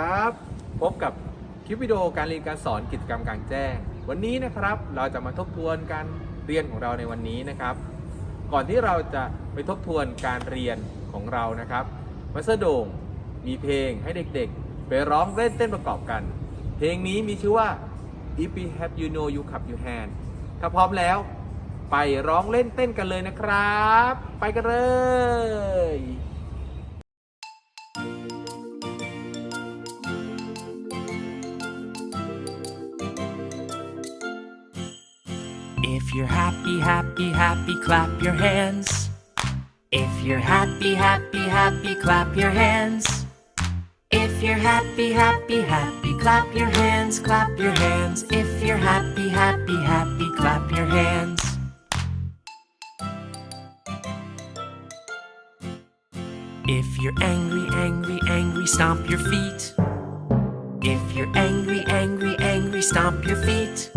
ครับ พบกับคลิปวิดีโอการเรียนการสอนกิจกรรมกลางแจ้ง วันนี้นะครับเราจะมาทบทวนการเรียนของเราในวันนี้นะครับ ก่อนที่เราจะไปทบทวนการเรียนของเรานะครับมัสเตอร์โดงมีเพลงให้เด็กๆ ไปร้องเล่นเต้นประกอบกัน เพลงนี้มีชื่อว่า If we have you know you cup your hand ถ้าพร้อมแล้ว ไปร้องเล่นเต้นกันเลยนะครับ ไปกันเลย If you're happy, happy, happy, clap your hands. If you're happy, happy, happy, clap your hands. If you're happy, happy, happy, clap your hands, clap your hands. If you're happy, happy, happy, clap your hands. If you're angry, angry, angry, stomp your feet. If you're angry, angry, angry, stomp your feet.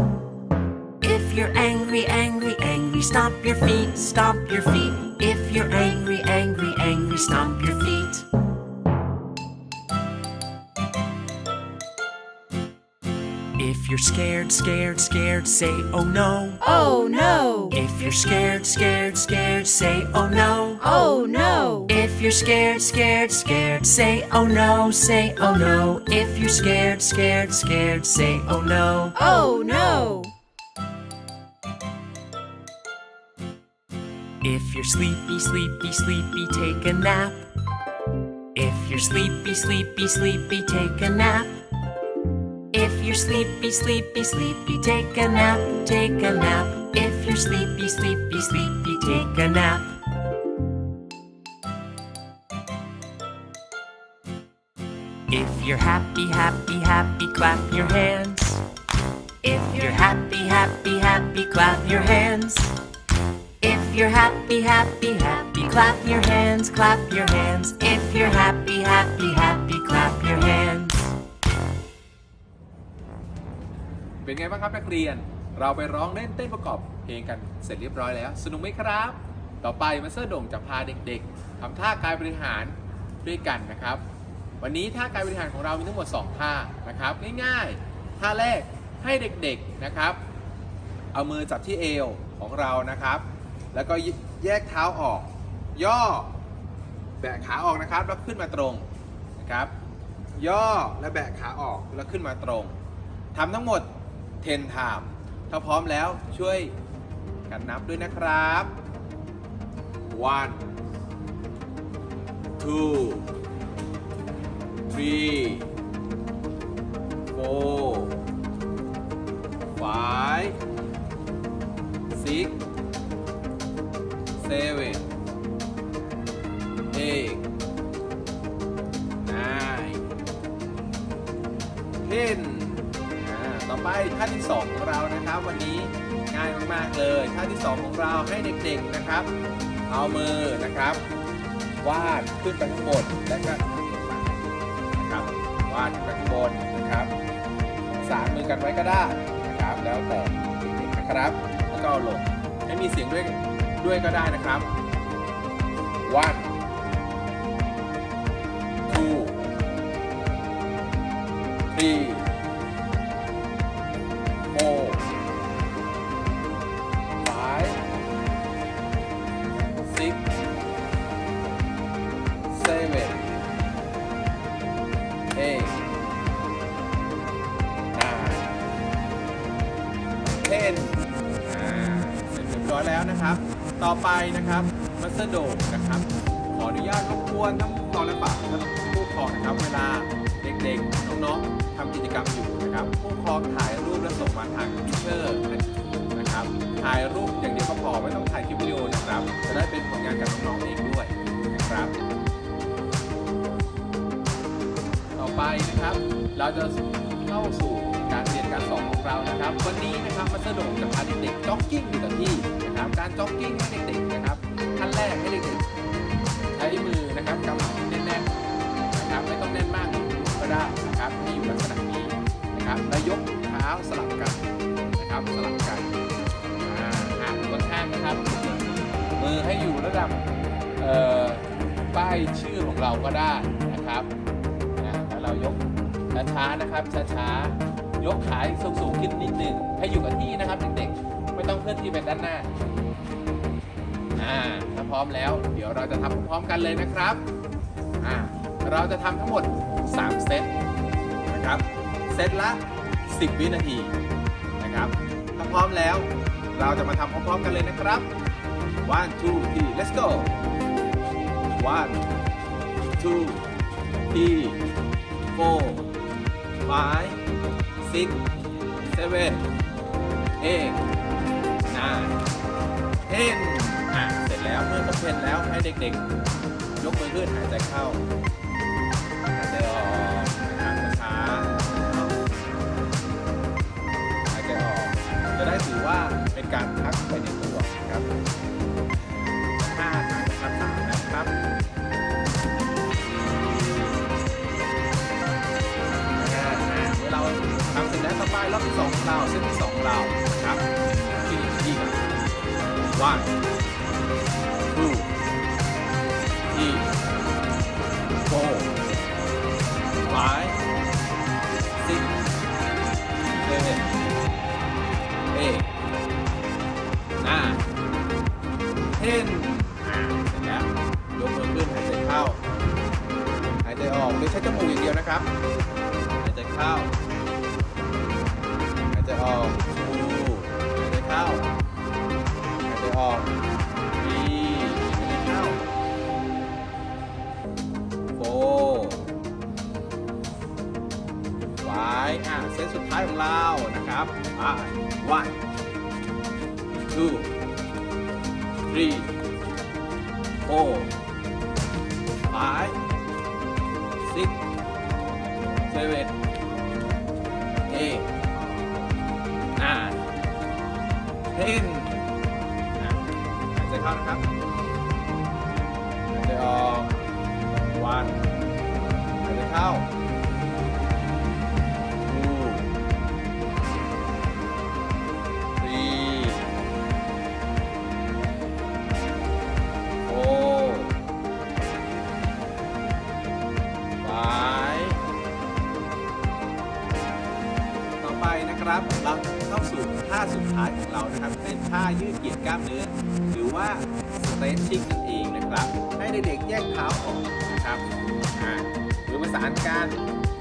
If you're angry, angry, angry, stomp your feet, stomp your feet. If you're angry, angry, angry, stomp your feet. If you're scared, scared, scared, say oh no. Oh no! If you're scared, scared, scared, say oh no. Oh no! If you're scared, scared, scared, say oh no, say oh no. If you're scared, scared, scared, say oh no. Oh no! If you're sleepy, sleepy, sleepy, take a nap. If you're sleepy, sleepy, sleepy, take a nap. If you're sleepy, sleepy, sleepy, take a nap, take a nap. If you're sleepy, sleepy, sleepy, take a nap. If you're happy, happy, happy, clap your hands. If you're happy, happy, happy, clap your hands. If you're happy, happy, happy, clap your hands, clap your hands. If you're happy, happy, happy, clap your hands. เป็นไงบ้างครับนักเรียน เราไปร้องเล่นเต้นประกอบเพลงกันเสร็จเรียบร้อยแล้ว สนุกไหมครับ ต่อไปมาสเตอร์โด่งจะพาเด็กๆทำท่ากายบริหารด้วยกันนะครับ วันนี้ท่ากายบริหารของเรามีทั้งหมด 2 ท่านะครับ ง่ายๆ ท่าแรกให้เด็กๆนะครับ เอามือจับที่เอวของเรานะครับ แล้วก็แยกเท้าออก ย่อแบะขาออกนะครับ แล้วขึ้นมาตรงนะครับ ย่อและแบะขาออกแล้วขึ้นมาตรงทำทั้งหมด 10 time ถ้าพร้อมแล้วช่วยกันนับด้วยนะครับ one two three four five six seven eight nine ten ต่อไปท่าที่2ของเรานะครับ วันนี้ง่ายมากๆเลยท่าที่2ของเราให้เด็กๆนะครับ เอามือนะครับ วาดขึ้นไปข้างบนและก็ลงมานะครับวาดขึ้นไปข้างบนนะครับสานมือกันไว้ก็ได้นะครับ แล้วแต่เด็กๆนะครับ แล้วก็ลงให้มีเสียงด้วย ด้วยก็ได้นะครับ one two three ไปนะครับมัสเตอร์โดนะครับ ขออนุญาตรบกวนทั้งผู้ปกครองและฝากท่านผู้ปกครองนะครับเวลาเด็กๆน้องๆทำกิจกรรมอยู่นะครับผู้ปกครองถ่ายรูปและส่งมาทางทิเชอร์นะครับถ่ายรูปอย่างเดียวก็พอไม่ต้องถ่ายคลิปวิดีโอนะครับ จะได้เป็นผลงานกับน้องๆเองด้วยนะครับ ต่อไปนะครับเราจะเข้าสู่การเรียนการสอนของเรานะครับ วันนี้นะครับมัสโด่งจะพาเด็กๆจ็อกกิ้งอยู่กับที่ การจ็อกกิ้งให้เด็กๆนะครับขั้นแรกให้เด็กๆใช้มือนะครับกำลังแน่นๆนะครับไม่ต้องแน่นมากก็ได้นะครับให้อยู่ลักษณะนี้นะครับแล้วยกเท้าสลับกันนะครับสลับกันอ่าห่างอยู่ข้างนะครับ มือให้อยู่ระดับเอ่อป้ายชื่อของเราก็ได้นะครับนะแล้วเรายกช้าๆนะครับช้าๆยกขาสูงสูงๆขึ้นนิดหนึ่งให้อยู่กับที่นะครับเด็กๆไม่ต้องเคลื่อนที่ไปด้านหน้า อ่าถ้าพร้อมแล้ว เดี๋ยวเราจะทำพร้อมกันเลยนะครับอ่าเราจะทำทั้งหมด 3 เซตนะครับ เซตละ 10 วินาทีนะครับ ถ้าพร้อมแล้ว เราจะมาทำพร้อมๆกันเลยนะครับ one two three let's go one two three four five six seven eight nine ten แล้วเมื่อครบเพนแล้วให้เด็กๆ ยกมือขึ้นหายใจเข้าหายใจออกนะครับช้าหายใจออก จะได้ถือว่าเป็นการพักไปในตัวนะครับห้าหายนะครับสามนะครับเราทำเสร็จแล้วต่อไปรอบที่สองเราเส้นที่สองเรานะครับที่ที่กัน ออกดีหายใจเข้าโฟไว้อะเซตสุดท้ายของเรานะครับไป one two three four five six seven นะครับ เราเข้าสู่ท่าสุดท้ายของเรานะครับ เป็นท่ายืดเหยียดกล้ามเนื้อ หรือว่า stretching นั่นเองนะครับ ให้เด็กๆแยกเท้าออกนะครับหรือประสานกัน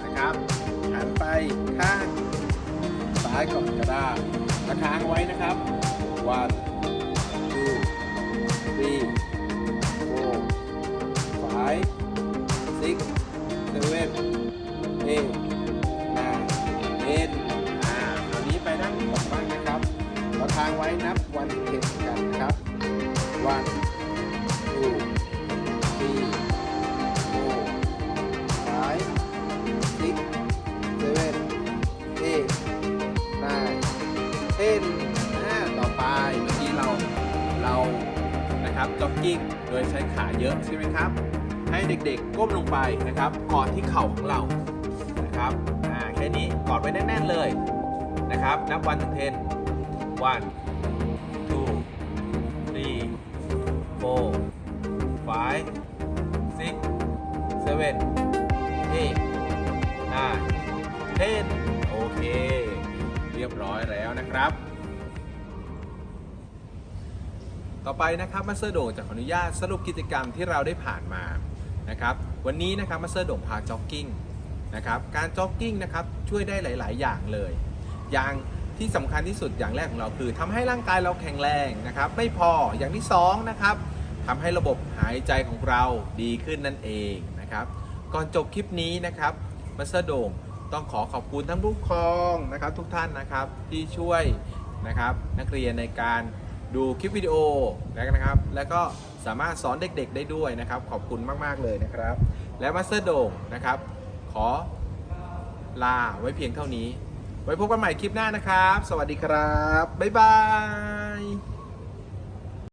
นะครับหันไปข้างซ้ายก่อนก็ได้แล้วค้างไว้นะครับ one two three four five six seven eight าค้างไว้นับวันเข็มกันนะครับ one two three four five six seven eight nine ten อ่าต่อไปเมื่อกี้เราเรานะครับจ็อกกิ้งโดยใช้ขาเยอะใช่ไหมครับ ให้เด็กๆก้มลงไปนะครับกอดที่เข่าของเรานะครับอ่าแค่นี้กอดไว้แน่นๆเลยนะครับ นับวันถึงเทน one two three four five six seven eight nine ten โอเค เรียบร้อยแล้วนะครับ ต่อไปนะครับมาสเตอร์โด่งจะขออนุญาตสรุปกิจกรรมที่เราได้ผ่านมานะครับวันนี้นะครับมาสเตอร์โด่งพาจ็อกกิ้งนะครับการจ็อกกิ้งนะครับช่วยได้หลาย ๆ อย่างเลย อย่าง ที่สำคัญที่สุดอย่างแรกของเราคือทำให้ร่างกายเราแข็งแรงนะครับ ไม่พออย่างที่สองนะครับทำให้ระบบหายใจของเราดีขึ้นนั่นเองนะครับ ก่อนจบคลิปนี้นะครับมาสเตอร์โด่งต้องขอขอบคุณทั้งผู้ปกครองนะครับ ทุกท่านนะครับที่ช่วยนะครับนักเรียนในการดูคลิปวิดีโอนะครับ แล้วก็สามารถสอนเด็กๆได้ด้วยนะครับ ขอบคุณมากๆเลยนะครับ และมาสเตอร์โด่งนะครับ ขอลาไว้เพียงเท่านี้ ไว้พบกันใหม่คลิปหน้านะครับ สวัสดีครับ บ๊ายบาย